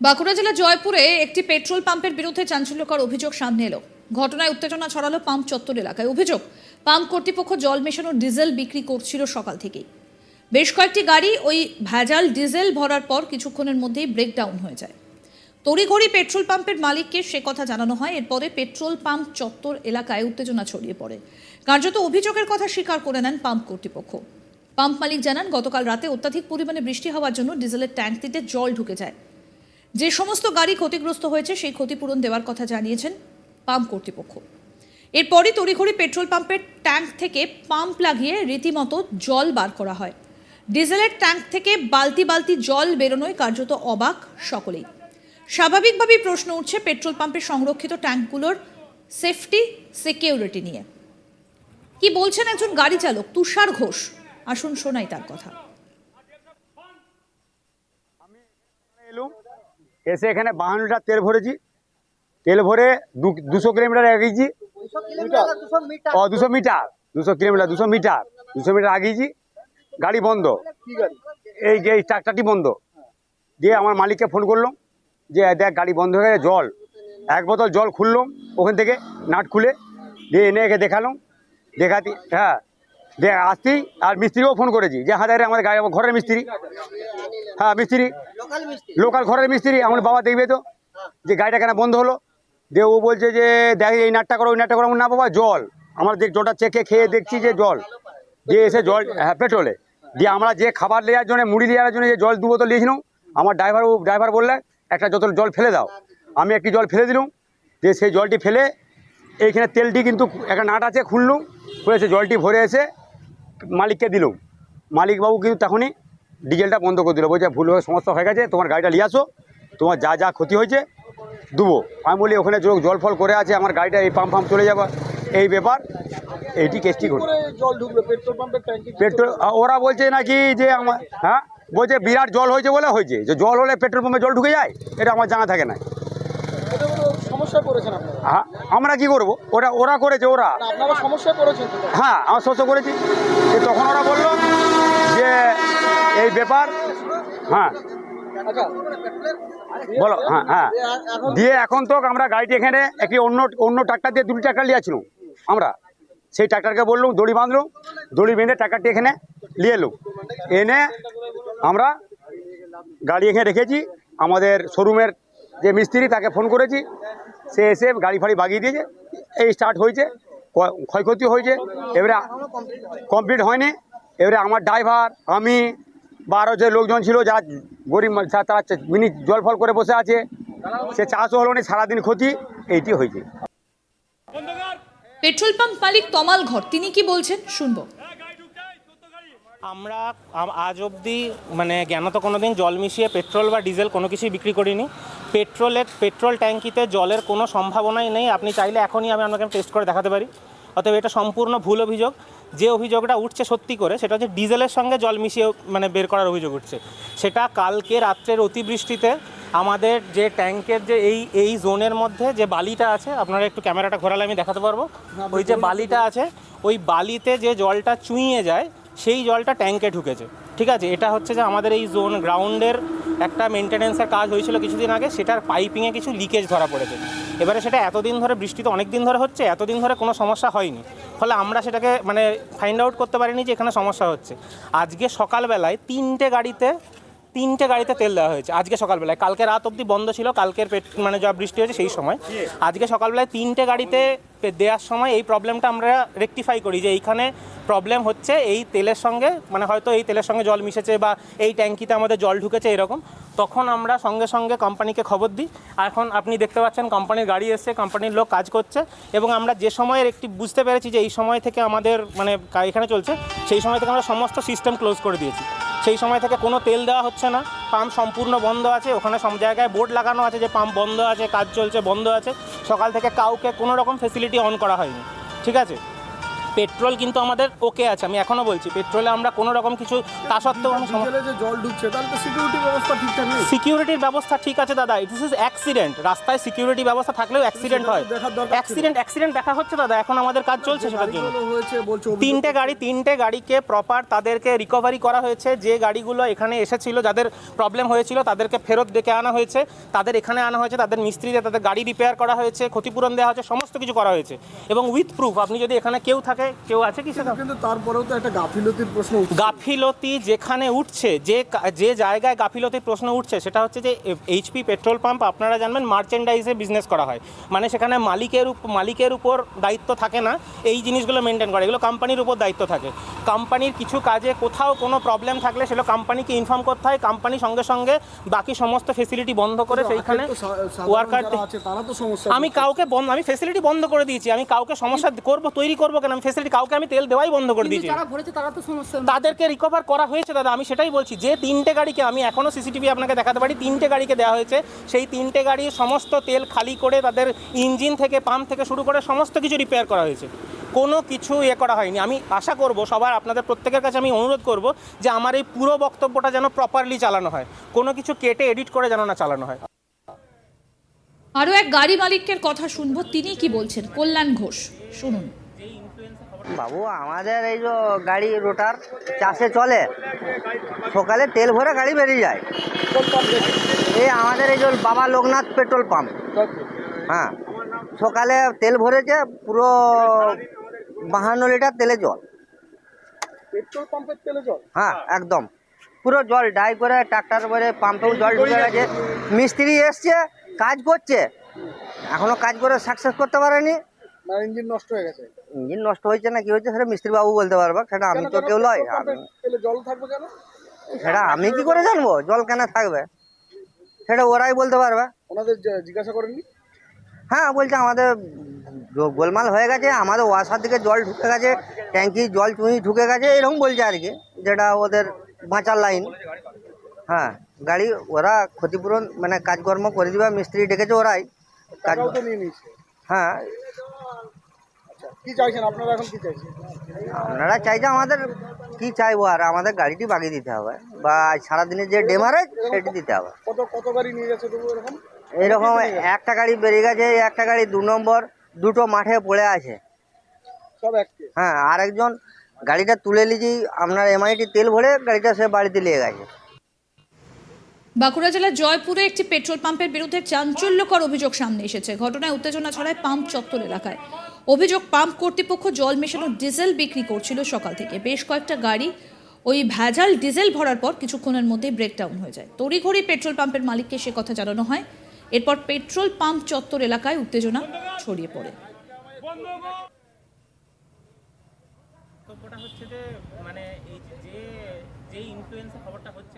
বাঁকুড়া জেলার জয়পুরে একটি পেট্রোল পাম্পের বিরুদ্ধে চাঞ্চল্যকর অভিযোগ সামনে এলো। ঘটনায় উত্তেজনা ছড়ালো পাম্প চত্বর এলাকায়। অভিযোগ, পাম্প কর্তৃপক্ষ জল মেশানো ডিজেল বিক্রি করছিল সকাল থেকেই। বেশ কয়েকটি গাড়ি ওই ভেজাল ডিজেল ভরার পর কিছুক্ষণের মধ্যেই ব্রেকডাউন হয়ে যায়। তড়িঘড়ি পেট্রোল পাম্পের মালিককে সে কথা জানানো হয়। এরপরে পেট্রোল পাম্প চত্বর এলাকায় উত্তেজনা ছড়িয়ে পড়ে। কার্যত অভিযোগের কথা স্বীকার করে নেন পাম্প কর্তৃপক্ষ। পাম্প মালিক জানান, গতকাল রাতে অত্যাধিক পরিমাণে বৃষ্টি হওয়ার জন্য ডিজেলের ট্যাঙ্কটিতে জল ঢুকে যায়। যে সমস্ত গাড়ি ক্ষতিগ্রস্ত হয়েছে, সেই ক্ষতিপূরণ দেওয়ার কথা জানিয়েছেন পাম্প কর্তৃপক্ষ। এরপরই তড়িঘড়ি পেট্রোল পাম্পের ট্যাঙ্ক থেকে পাম্প লাগিয়ে রীতিমতো জল বার করা হয়। ডিজেলের ট্যাঙ্ক থেকে বালতি বালতি জল বেরোনোয় কার্যত অবাক সকলেই। স্বাভাবিকভাবেই প্রশ্ন উঠছে পেট্রোল পাম্পের সংরক্ষিত ট্যাঙ্কগুলোর সেফটি, সিকিউরিটি নিয়ে। কি বলছেন একজন গাড়ি চালক? তুষার ঘোষ। আসুন শোনাই তার কথা এলুম এসে এখানে বাহান্ন লিটার তেল ভরেছি। তেল ভরে দুশো কিলোমিটার এগিয়েছি। ও, দুশো মিটার, দুশো কিলোমিটার, দুশো মিটার দুশো মিটার আগিয়েছি। গাড়ি বন্ধ। এই যে ট্রাক্টারটি বন্ধ। দিয়ে আমার মালিককে ফোন করলাম যে, দেখ গাড়ি বন্ধ হয়ে গেছে, জল। এক বোতল জল খুললাম ওখান থেকে, নাট খুলে। দিয়ে এনে একে দেখালাম। দেখাতি হ্যাঁ দিয়ে আসতেই আর মিস্ত্রিকেও ফোন করেছি যে হাজারে আমার আমার ঘরের মিস্ত্রি। হ্যাঁ মিস্ত্রি। লোকাল ঘরের মিস্ত্রি আমার বাবা দেখবে তো যে গাড়িটা কেন বন্ধ হলো। দিয়ে ও বলছে যে দেখ এই নাটটা করো ওই নাটটা করো। না বাবা জল। আমার দেখ জলটা চেকে খেয়ে দেখছি যে জল। দিয়ে এসে জল হ্যাঁ পেট্রোলে। দিয়ে আমরা যে খাবার নেওয়ার জন্য মুড়ি নেওয়ার জন্য যে জল দু বোতল নিয়েছিলাম আমার ড্রাইভার ও ড্রাইভার বললে একটা যত জল ফেলে দাও। আমি একটি জল ফেলে দিলাম। দিয়ে সেই জলটি ফেলে এইখানে তেলটি কিন্তু একটা নাট আছে খুললুম। খুলে সে জলটি ভরে এসে মালিককে দিলুম মালিকবাবু কিন্তু তখনই ডিজেলটা বন্ধ করে দিল। বলছে ভুল হয়ে সমস্যা হয়ে গেছে তোমার গাড়িটা নিয়ে আসো। তোমার যা যা ক্ষতি হয়েছে দেবো। আমি বলি ওখানে জ- জল ফল করে আছে আমার গাড়িটা এই পাম্প ফাম্প চলে যাবে। এই ব্যাপার এইটি কেসটি ঘটে। করে পেট্রোল পেট্রোল ওরা বলছে নাকি যে আমার হ্যাঁ? বলছে বিরাট জল হয়েছে বলে হয়েছে। যে জল হলে পেট্রোল পাম্পে জল ঢুকে যায় এটা আমার জানা থাকে না। হ্যাঁ আমরা কি করব? ওরা ওরা করেছে ওরা। হ্যাঁ আমার শস্য করেছি। তখন ওরা বলল যে এই ব্যাপার হ্যাঁ। আচ্ছা। বলো হ্যাঁ হ্যাঁ। দিয়ে এখন তো আমরা গাড়িটি এখানে একটি অন্য অন্য ট্রাক্টর দিয়ে দুটি ট্রাক্টর নিয়েছিলাম আমরা। সেই ট্রাক্টরকে বললুম দড়ি বাঁধলুম দড়ি বেঁধে ট্রাক্টরটি এখানে নিয়ে এলুম। এনে আমরা গাড়ি এখানে রেখেছি আমাদের শোরুমের যে মিস্ত্রি তাকে ফোন করেছি সে এসে গাড়ি ফাড়ি বাগিয়ে দিয়েছে। এই স্টার্ট হয়েছে ক্ষয়ক্ষতি হয়েছে এবারে কমপ্লিট হয়নি। এবারে আমার ড্রাইভার আমি বা আরও যে লোকজন ছিল যারা গরিব মানুষ, তারা মিনিট জল ফল করে বসে আছে সে চাষও হলো না সারাদিন ক্ষতি এইটি হয়েছে। পেট্রোল পাম্প মালিক তমাল ঘর তিনি কি বলছেন? শুনব। আমরা আজ অবধি মানে জ্ঞানত কোনো দিন জল মিশিয়ে পেট্রোল বা ডিজেল কোনো কিছুই বিক্রি করিনি। পেট্রোলের পেট্রোল ট্যাঙ্কিতে জলের কোনো সম্ভাবনাই নেই। আপনি চাইলে এখনই আমি আপনাকে টেস্ট করে দেখাতে পারি। অতএব এটা সম্পূর্ণ ভুল অভিযোগ। যে অভিযোগটা উঠছে সত্যি করে সেটা হচ্ছে ডিজেলের সঙ্গে জল মিশিয়ে মানে বের করার অভিযোগ উঠছে। সেটা কালকে রাত্রের অতিবৃষ্টিতে আমাদের যে ট্যাঙ্কের যে এই এই জোনের মধ্যে যে বালিটা আছে আপনারা একটু ক্যামেরাটা ঘোরালে আমি দেখাতে পারব। ওই যে বালিটা আছে ওই বালিতে যে জলটা চুইয়ে যায় সেই জলটা ট্যাঙ্কে ঢুকেছে। ঠিক আছে, এটা হচ্ছে যে আমাদের এই জোন গ্রাউন্ডের একটা মেনটেনেন্সের কাজ হয়েছিল কিছুদিন আগে, সেটার পাইপিংয়ে কিছু লিকেজ ধরা পড়েছে। এবারে সেটা এতদিন ধরে, বৃষ্টি তো অনেক দিন ধরে হচ্ছে, এতদিন ধরে কোনো সমস্যা হয়নি। ফলে আমরা সেটাকে মানে ফাইন্ড আউট করতে পারিনি যে এখানে সমস্যা হচ্ছে। আজকে সকালবেলায় তিনটে গাড়িতে তিনটে গাড়িতে তেল দেওয়া হয়েছে আজকে সকালবেলায়। কালকে রাত অবধি বন্ধ ছিল কালকের পেট মানে যা বৃষ্টি হয়েছে সেই সময়। আজকে সকালবেলায় তিনটে গাড়িতে দেওয়ার সময় এই প্রবলেমটা আমরা রেকটিফাই করি যে এইখানে প্রবলেম হচ্ছে এই তেলের সঙ্গে মানে হয়তো এই তেলের সঙ্গে জল মিশেছে বা এই ট্যাঙ্কিতে আমাদের জল ঢুকেছে এরকম। তখন আমরা সঙ্গে সঙ্গে কোম্পানিকে খবর দিই। এখন আপনি দেখতে পাচ্ছেন কোম্পানির গাড়ি এসছে কোম্পানির লোক কাজ করছে এবং আমরা যে সময়ের একটি বুঝতে পেরেছি যে এই সময় থেকে আমাদের মানে এখানে চলছে সেই সময় থেকে আমরা সমস্ত সিস্টেম ক্লোজ করে দিয়েছি। সেই সময় থেকে কোনো তেল দেওয়া হচ্ছে না। পাম্প সম্পূর্ণ বন্ধ আছে, ওখানে সব জায়গায় বোর্ড লাগানো আছে যে পাম্প বন্ধ আছে, কাজ চলছে, বন্ধ আছে। সকাল থেকে কাউকে কোনো রকম ফেসিলিটি অন করা হয়নি। ঠিক আছে? পেট্রোল কিন্তু আমাদের ওকে আছে আমি এখনও বলছি পেট্রোলে আমরা কোনো রকম কিছু তা সত্ত্বেও যে জল ঢুকছে তাহলে তো সিকিউরিটি ব্যবস্থা ঠিকঠাক নেই। সিকিউরিটির ব্যবস্থা ঠিক আছে দাদা ইট ইস অ্যাক্সিডেন্ট রাস্তায় সিকিউরিটি ব্যবস্থা থাকলেও অ্যাক্সিডেন্ট হয়। অ্যাক্সিডেন্ট অ্যাক্সিডেন্ট দেখা হচ্ছে দাদা এখন আমাদের কাজ চলছে সেটার জন্য। তিনটে গাড়ি তিনটে গাড়িকে প্রপার তাদেরকে রিকভারি করা হয়েছে যে গাড়িগুলো এখানে এসেছিল যাদের প্রবলেম হয়েছিল তাদেরকে ফেরত ডেকে আনা হয়েছে তাদের এখানে আনা হয়েছে তাদের মিস্ত্রিদের তাদের গাড়ি রিপেয়ার করা হয়েছে ক্ষতিপূরণ দেওয়া হয়েছে সমস্ত কিছু করা হয়েছে। এবং উইথ প্রুফ আপনি যদি এখানে কেউ থাকে কেউ আছে কি সেটা কিন্তু তারপরেও তো একটা গাফিলতির প্রশ্ন গাফিলতি যেখানে উঠছে যে যে জায়গায় গাফিলতির প্রশ্ন উঠছে সেটা হচ্ছে যে এইচপি পেট্রোল পাম্প আপনারা জানবেন মার্চেন্ডাইজে বিজনেস করা হয়। মানে সেখানে মালিকের মালিকের উপর দায়িত্ব থাকে না এই জিনিসগুলো মেনটেন করা। এগুলো কোম্পানির উপর দায়িত্ব থাকে। কোম্পানির কিছু কাজে কোথাও কোনো প্রবলেম থাকলে সেগুলো কোম্পানিকে ইনফর্ম করতে হয়। কোম্পানি সঙ্গে সঙ্গে বাকি সমস্ত ফেসিলিটি বন্ধ করে সেইখানে ওয়ার্কার আমি কাউকে বন্ধ আমি ফেসিলিটি বন্ধ করে দিয়েছি। আমি কাউকে সমস্যা করব তৈরি করব কেন? আমি ফেসিলিটি কাউকে আমি তেল দেওয়াই বন্ধ করে দিয়েছি। যারা ভরেছে তারা তো সমস্যা তাদেরকে রিকভার করা হয়েছে দাদা আমি সেটাই বলছি। যে তিনটে গাড়িকে আমি এখনও সিসিটিভি আপনাকে দেখাতে পারি তিনটে গাড়িকে দেওয়া হয়েছে। সেই তিনটে গাড়ির সমস্ত তেল খালি করে তাদের ইঞ্জিন থেকে পাম্প থেকে শুরু করে সমস্ত কিছু রিপেয়ার করা হয়েছে। কোনো কিছু ইয়ে করা হয়নি। আমি আশা করব সবার আপনাদের প্রত্যেকের কাছে আমি অনুরোধ করব যে আমার এই পুরো বক্তব্যটা যেন প্রপারলি চালানো হয়। কোনো কিছু কেটে এডিট করে যেন না চালানো হয়। আরও এক গাড়ি মালিকের কথা শুনব তিনি কি বলছেন? কল্যাণ ঘোষ শুনুন। বাবু আমাদের এই যে গাড়ি রোটার চাষে চলে সকালে তেল ভরে গাড়ি বেরিয়ে যায়। এই আমাদের এই যে বাবা লোকনাথ পেট্রোল পাম্প। হ্যাঁ সকালে তেল ভরেছে পুরো বাহান্ন লিটার তেলে জল। পেট্রোল পাম্পের তেলে জল? হ্যাঁ একদম। পুরো জল ডাই করে ট্রাক্টর ভরে পাম্পেও জল ঢুকে গেছে। মিস্ত্রি এসছে কাজ করছে। এখনও কাজ করে সাকসেস করতে পারেনি। না ইঞ্জিন নষ্ট হয়ে গেছে। ইঞ্জিন নষ্ট হয়েছে না কি হয়েছে সেটা মিস্ত্রি বাবু বলতে পারবে সেটা আমি তো কেউ তেলে জল থাকবে কেন? সেটা আমি কি করে জানব? জল কেন থাকবে? সেটা ওরাই বলতে পারবে। ওনাদের জিজ্ঞাসা করেননি? হ্যাঁ বলছে আমাদের গোলমাল হয়ে গেছে আমাদের ওয়াসার দিকে জল ঢুকে গেছে ট্যাঙ্কি জল চুঁই ঢুকে গেছে এরকম বলছে আর কি যেটা ওদের বাঁচার লাইন। হ্যাঁ গাড়ি ওরা ক্ষতিপূরণ মানে কাজকর্ম করে দিবে মিস্ত্রি ডেকেছে ওরাই। কাজ নিয়ে নিয়েছে। হ্যাঁ। কি চাইছেন? আপনারা এখন কি চাইছেন? আপনারা চাইছে আমাদের কি চাইব আর? আমাদের গাড়িটি বাগিয়ে দিতে হবে। বা সারাদিনের যে ডেমারেজ সেটি দিতে হবে। কত কত গাড়ি নিয়ে যাচ্ছে তবু এরকম? এইরকম একটা গাড়ি বেরিয়ে গেছে একটা গাড়ি দু নম্বর দুটো মাঠে পড়ে আছে। সব হ্যাঁ আরেকজন গাড়িটা তুলে নিয়েছি আপনার এমআইটি তেল ভরে গাড়িটা সে বাড়িতে নিয়ে গেছে। বাঁকুড়া জেলার জয়পুরে একটি পেট্রোল পাম্পের বিরুদ্ধে চাঞ্চল্যকর অভিযোগ সামনে এসেছে। ঘটনায় উত্তেজনা ছড়ায় পাম্প চত্বর এলাকায়। অভিযোগ, পাম্প কর্তৃপক্ষ জল মেশানো ডিজেল বিক্রি করছিল সকাল থেকে। বেশ কয়েকটা গাড়ি ওই ভেজাল ডিজেল ভরার পর কিছুক্ষণের মধ্যেই ব্রেকডাউন হয়ে যায়। তড়িঘড়ি পেট্রোল পাম্পের মালিককে সে কথা জানানো হয়। এরপর পেট্রোল পাম্প চত্বর এলাকায় উত্তেজনা ছড়িয়ে পড়ে। হচ্ছে যে মানে যে যে খবরটা হচ্ছে